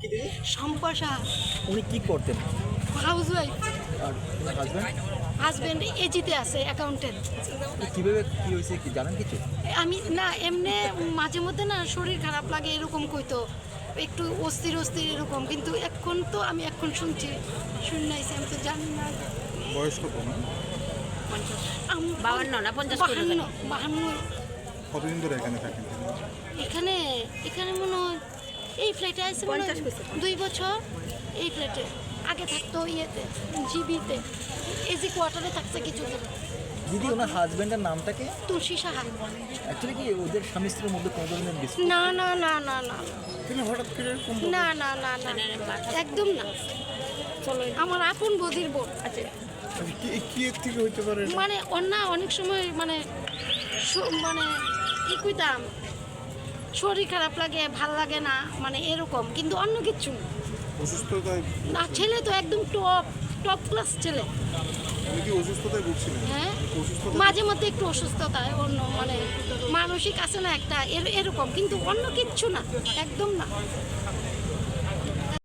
কি দিদি? উনি কি করতেন? হাউস ওয়াইফ আর হাজব্যান্ড হাজবেন্ড এজিতে আছে অ্যাকাউন্টেন্ট কীভাবে কি হয়েছে কি জানেন কিছু? আমি না এমনি মাঝে মধ্যে না শরীর খারাপ লাগে এরকম কইতো। একটু অস্থির অস্থির এরকম কিন্তু এখন তো আমি এখন শুনছি শুনাইছি আমি তো জানি না। বয়স কত না? আম- বাউান্ন না পঞ্চাশ বাহান্ন বাহান্ন। কতদিন ধরে এখানে থাকেন এখানে এখানে মনে হয় এই ফ্ল্যাটে আছে দুই বছর। এই ফ্ল্যাটে আগে থাকতো ইয়েতে জিবিতে। এজি কোয়ার্টারে থাকছে কিছুদিন দিদি ওনার হাজব্যান্ডের নামটাকে তুলসী সাহা। অ্যাকচুয়ালি কি ওদের স্বামী স্ত্রীর মধ্যে কোনো ধরনের না না না না না তিনি হঠাৎ করে না না না না। একদম না। আমার আপন বধির বোন। কি কি থেকে হইতে পারে মানে অন্য অনেক সময় মানে মানে কি কইতাম শরীর খারাপ লাগে ভালো লাগে না মানে এরকম কিন্তু অন্য কিছু না। না ছেলে তো একদম টপ টপ ক্লাস ছেলে। হ্যাঁ মাঝে মধ্যে একটু অসুস্থতায় অন্য মানে মানসিক আছে না একটা এর- এরকম কিন্তু অন্য কিচ্ছু না একদম না।